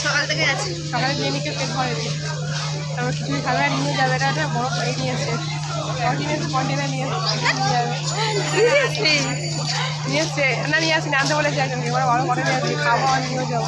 সকাল থেকে আছে সকালে বিরিয়ানিকে পেট ভরে দিই তারপর খিচুড়ি খাবে আর নিয়ে যাবে এটা একটা বড় প্লেট নিয়ে এসছে। কন্টিনেন্ট কন্টেনার নিয়ে এসছে নিয়ে যাবে সিরিয়াসলি নিয়ে এসছে না নিয়ে আসিনি আনতে বলেছি একজনকে এবার বড় বড় নিয়ে আসি খাব আর নিয়ে যাব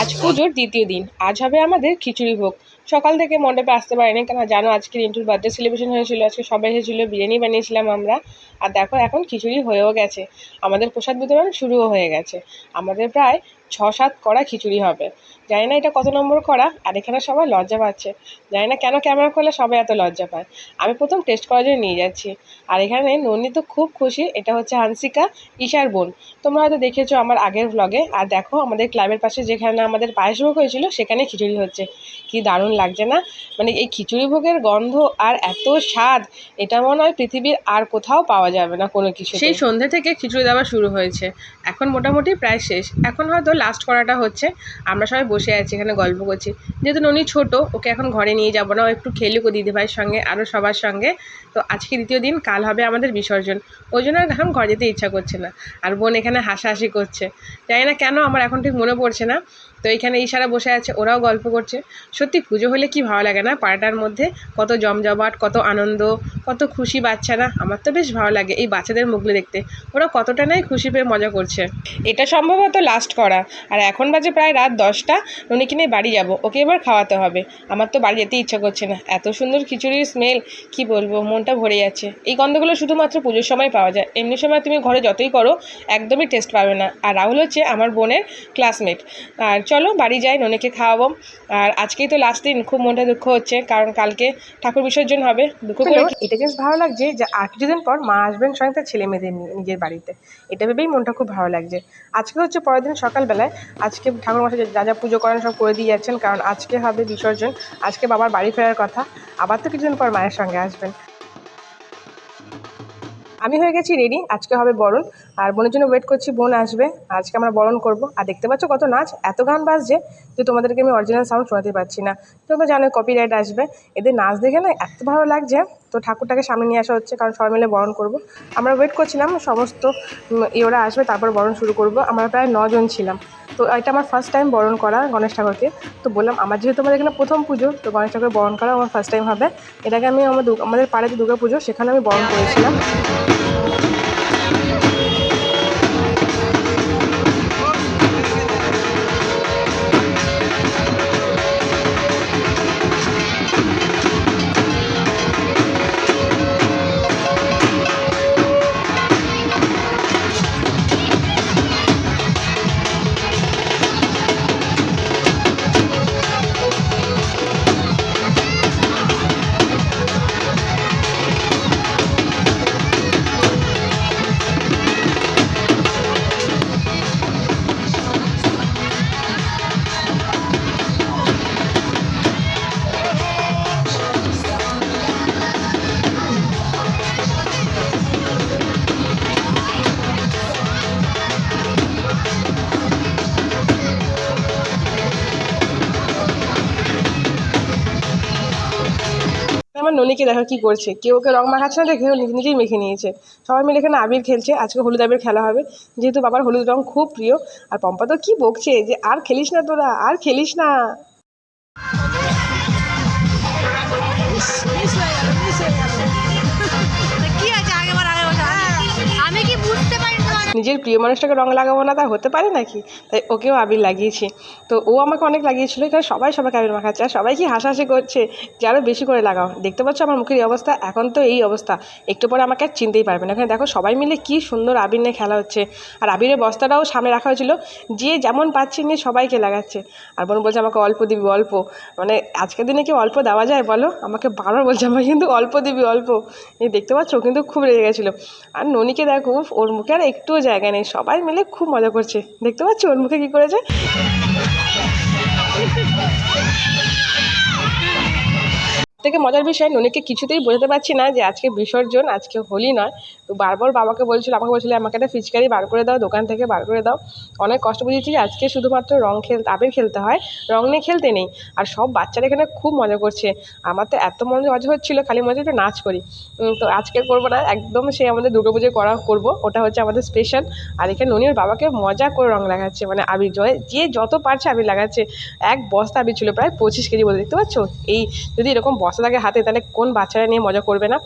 আজ পুজোর দ্বিতীয় দিন। আজ হবে আমাদের খিচুড়ি ভোগ। সকাল থেকে মণ্ডপে আসতে পারিনি কেন জানো আজকে রিন্টুর বার্থডে সেলিব্রেশন হয়েছিল, আজকে সবাই এসেছিল, বিরিয়ানি বানিয়েছিলাম আমরা। আর দেখো, এখন খিচুড়ি হয়েও গেছে। আমাদের প্রসাদ বিতরণ শুরুও হয়ে গেছে। আমাদের প্রায় ছ সাত কড়া খিচুড়ি হবে। জানি না এটা কত নম্বর করা আর এখানে সবাই লজ্জা পাচ্ছে। জানি না কেন ক্যামেরা করলে সবাই এত লজ্জা পায়। আমি প্রথম টেস্ট করার জন্য নিয়ে যাচ্ছি। আর এখানে নন্দি তো খুব খুশি, এটা হচ্ছে হানসিকা, ঈশার বোন। তোমরা হয়তো দেখেছ আমার আগের ব্লগে আর দেখো আমাদের ক্লাবের পাশে যেখানে আমাদের পায়েস ভোগ হয়েছিল, সেখানে খিচুড়ি হচ্ছে। কি দারুণ লাগছে না? মানে এই খিচুড়ি ভোগের গন্ধ আর এত স্বাদ, এটা মনে হয় পৃথিবীর আর কোথাও পাওয়া যাবে না কোনো কিছু সেই সন্ধ্যে থেকে খিচুড়ি দেওয়া শুরু হয়েছে। এখন মোটামুটি প্রায় শেষ। এখন হয়তো লাস্ট করাটা হচ্ছে। আমরা সবাই বসে আছি, এখানে গল্প করছি। যেহেতু ননি ছোট, ওকে এখন ঘরে নিয়ে যাব না, ও একটু খেলুক দিদিভাইয়ের সঙ্গে আরও সবার সঙ্গে। তো আজকে দ্বিতীয় দিন, কাল হবে আমাদের বিসর্জন। ওই জন্য আর এখন ঘরে যেতে ইচ্ছা করছে না। আর বোন এখানে হাসাহাসি করছে। জানি না কেন আমার এখন ঠিক মনে পড়ছে না। তো এখানে ইশারা বসে আছে, ওরাও গল্প করছে। সত্যি পুজো হলে কি ভালো লাগে না পাড়াটার মধ্যে? কত জমজমাট, কত আনন্দ, কত খুশি বাচ্চারা, আমার তো বেশ ভালো লাগে এই বাচ্চাদের মুখগুলো দেখতে। ওরা কতটা নাই খুশি পেয়ে মজা করছে। এটা সম্ভবত লাস্ট করা। আর এখন বাজে প্রায় রাত দশটা ননিকে নিয়ে বাড়ি যাব, ওকে এবার খাওয়াতে হবে। আমার তো বাড়ি যেতে ইচ্ছা করছে না। এত সুন্দর খিচুড়ির স্মেল কি বলব, মনটা ভরে যাচ্ছে। এই গন্ধগুলো শুধুমাত্র পুজোর সময় পাওয়া যায়। এমনি সময় তুমি ঘরে যতই করো, একদমই টেস্ট পাবে না। আর রাহুল হচ্ছে আমার বোনের ক্লাসমেট আর চলো বাড়ি যাই ননিকে খাওয়াবো। আর আজকেই তো লাস্ট দিন খুব মনটা দুঃখ হচ্ছে কারণ কালকে ঠাকুর বিসর্জন হবে দুঃখ করে এটা জিনিস ভালো লাগছে যে আর কিছুদিন পর মা আসবেন সঙ্গে তার ছেলে মেয়েদের নিয়ে নিজের বাড়িতে। এটা ভেবেই মনটা খুব ভালো লাগছে। আজকে হচ্ছে পরের দিন সকালবেলায় আজকে ঠাকুর মশাই যা যা পুজো করেন সব করে দিয়ে যাচ্ছেন কারণ আজকে হবে বিসর্জন আজকে বাবার বাড়ি ফেরার কথা। আবার তো কিছুদিন পর মায়ের সঙ্গে আসবেন। আমি হয়ে গেছি রেডি আজকে হবে বরণ। আর বোনের জন্য ওয়েট করছি, বোন আসবে। আজকে আমরা বরণ করব। আর দেখতে পাচ্ছ কত নাচ, এত গান বাজছে যে তোমাদেরকে আমি অরিজিনাল সাউন্ড শোনাতে পারছি না। তোমরা জানো কপিরাইট আসবে। এদের নাচ দেখে না এত ভালো লাগছে। তো ঠাকুরটাকে সামনে নিয়ে আসা হচ্ছে, কারণ সবাই মিলে বরণ করব। আমরা ওয়েট করছিলাম, সমস্ত ইওরা আসবে, তারপর বরণ শুরু করব। আমরা প্রায় নজন ছিলাম। তো এটা আমার ফার্স্ট টাইম বরণ করা গণেশ ঠাকুরকে। তো বললাম, আমার যেহেতু আমাদের এখানে প্রথম পুজো, তো গণেশ ঠাকুর বরণ করা আমার ফার্স্ট টাইম হবে। এটাকে আমি আমার আমাদের পাড়ায় যে দুর্গা পুজো সেখানে আমি বরণ করেছিলাম। ননিকে দেখো কি করছে। কেউ ওকে রং মাখাচ্ছে না, দেখে নিজে নিজেই মেখে নিয়েছে। সবাই মিলে এখানে আবির খেলছে, আজকে হলুদ আবির খেলা হবে। যেহেতু বাবার হলুদ রং খুব প্রিয়, আর পম্পা তো কী বকছে যে, আর খেলিস না তোরা, আর খেলিস না। নিজের প্রিয় মানুষটাকে রং লাগাবো না, তা হতে পারে নাকি? তাই ওকেও আবির লাগিয়েছি। তো ও আমাকে অনেক লাগিয়েছিল, এখানে সবাই সবাইকে আবির মাখাচ্ছে আর সবাই কি হাসাহাসি করছে যে আরও বেশি করে লাগাও। দেখতে পাচ্ছ আমার মুখের এই অবস্থা, এখন তো এই অবস্থা। একটু পরে আমাকে আর চিনতেই পারবে না। এখানে দেখো সবাই মিলে কি সুন্দর আবির নিয়ে খেলা হচ্ছে। আর আবিরের বস্তাটাও সামনে রাখা হয়েছিল, যে যেমন পাচ্ছে নিয়ে সবাইকে লাগাচ্ছে। আর বোন বলছে আমাকে অল্প দিবি, অল্প। মানে আজকের দিনে কি অল্প দেওয়া যায় বলো? আমাকে বারবার বলছে, আমাকে কিন্তু অল্প দিবি, অল্প। এই দেখতে পাচ্ছ কিন্তু খুব রেগে গেছিল। আর ননিকে দেখো ওর মুখে আর একটুও জায়গা নেই সবাই মিলে খুব মজা করছে। দেখতে পাচ্ছি ওর মুখে কী করেছে? থেকে মজার বিষয়, ননিকে কিছুতেই বোঝাতে পারছি না যে আজকে বিসর্জন, আজকে হোলি নয়। তো বারবার বাবাকে বলছিল, আমাকে বলছিল, আমাকে একটা ফিচকারি বার করে দাও, দোকান থেকে বার করে দাও। অনেক কষ্ট বুঝেছি যে আজকে শুধুমাত্র রং খেল আবির খেলতে হয়, রং নিয়ে খেলতে নেই। আর সব বাচ্চারা এখানে খুব মজা করছে। আমার তো এত মনে মজা হচ্ছিল, খালি হচ্ছে একটু নাচ করি। তো আজকে করব না, একদম সে আমাদের দুর্গা পুজোয় করা করব, ওটা হচ্ছে আমাদের স্পেশাল আর এখানে ননির বাবাকে মজা করে রং লাগাচ্ছে মানে আবির জয়, যে যত পারছে আবির লাগাচ্ছে। এক বস্তা আবির ছিল প্রায় পঁচিশ কেজি বলে, দেখতে পাচ্ছ? এই যদি এরকম বস্তা থাকে হাতে তাহলে কোন বাচ্চারা নিয়ে মজা করবে না?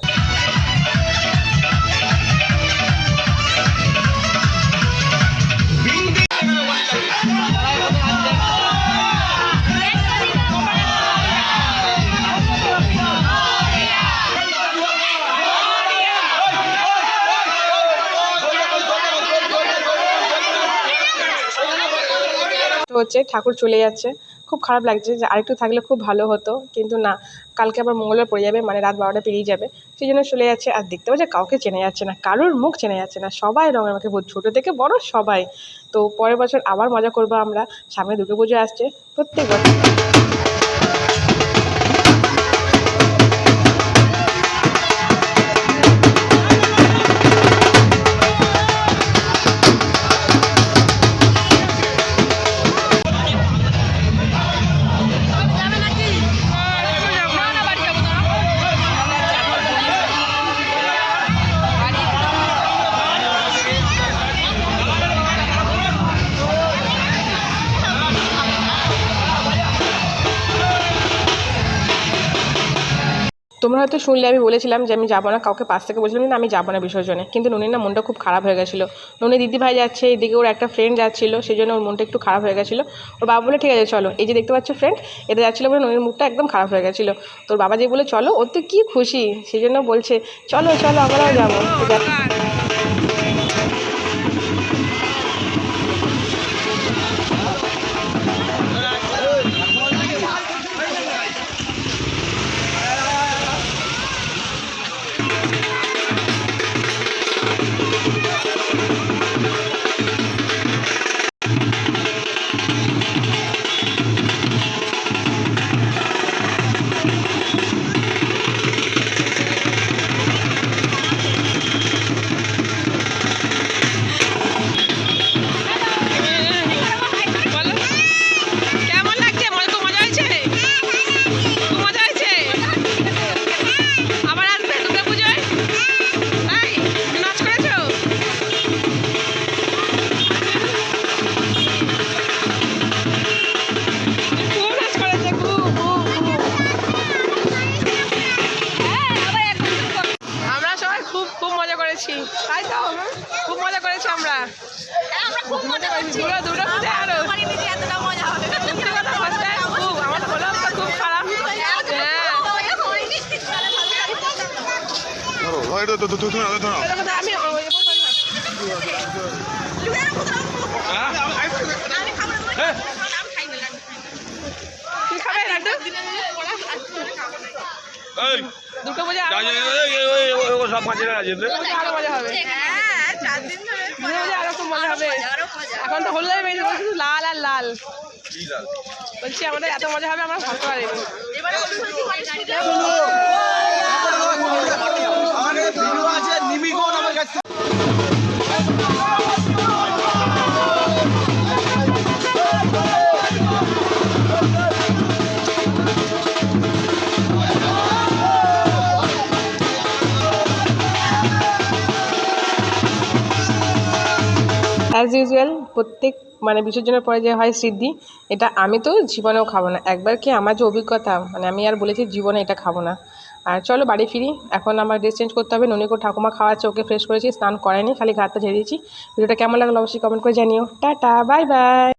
হচ্ছে ঠাকুর চলে যাচ্ছে। খুব খারাপ লাগছে যে আরেকটু থাকলে খুব ভালো হতো। কিন্তু না, কালকে আবার মঙ্গলবার পড়ে যাবে মানে রাত বারোটা পেরিয়ে যাবে। সেই জন্য চলে যাচ্ছে আর দেখতে পাচ্ছে কাউকে চেনা যাচ্ছে না, কারোর মুখ চেনা যাচ্ছে না। সবাই রঙের মাকে ভূত, ছোটো থেকে বড় সবাই। তো পরের বছর আবার মজা করব আমরা। সামনে দুর্গা পুজো আসছে, প্রত্যেক বছর। তোমরা হয়তো শুনলে, আমি বলেছিলাম যে আমি যাব না, কাউকে পাশ থেকে বলছিলাম না, আমি যাব না বিসর্জনে। কিন্তু নুনির না মনটা খুব খারাপ হয়ে গেছিল। নুনি দিদি ভাই যাচ্ছে, এদিকে ওর একটা ফ্রেন্ড যাচ্ছিল সেই জন্য ওর মনটা একটু খারাপ হয়ে গেছিল। ওর বাবা বলে ঠিক আছে, চলো। এই যে দেখতে পাচ্ছ ফ্রেন্ড এটা যাচ্ছিল বলে নুনির মুখটা একদম খারাপ হয়ে গেছিল। তোর বাবা যে বলে চলো। ওর তো কী খুশি সেই জন্য বলছে, চলো চলো, আমরাও যাব। তো যা- এই, এই, ওই, ওই, সব পাঁচের আছে দুর্গা পুজো আরও মজা হবে। হ্যাঁ চার দিন ধরে দুর্গা পুজো আরও মজা হবে। এখন তো বেরিয়ে লাল আর লাল। বলছি আমাদের এত মজা হবে আমরা ভাবতে পারিনি। হলুদ অ্যাজ ইউজুয়াল প্রত্যেক মানে বিসর্জনের পরে যে হয় সিদ্ধি, এটা আমি তো জীবনেও খাব না। একবার কি আমার যে অভিজ্ঞতা মানে আমি আর বলেছি জীবনে এটা খাব না। আর চলো বাড়ি ফিরি, এখন আমার ড্রেস চেঞ্জ করতে হবে, ননিকো ঠাকুমা খাওয়া চোখে ফ্রেশ করেছি, স্নান করেনি খালি ঘাতটা ঝেড়ে দিয়েছি। ভিডিওটা কেমন লাগল অবশ্যই কমেন্ট করে জানিও। Tata bye bye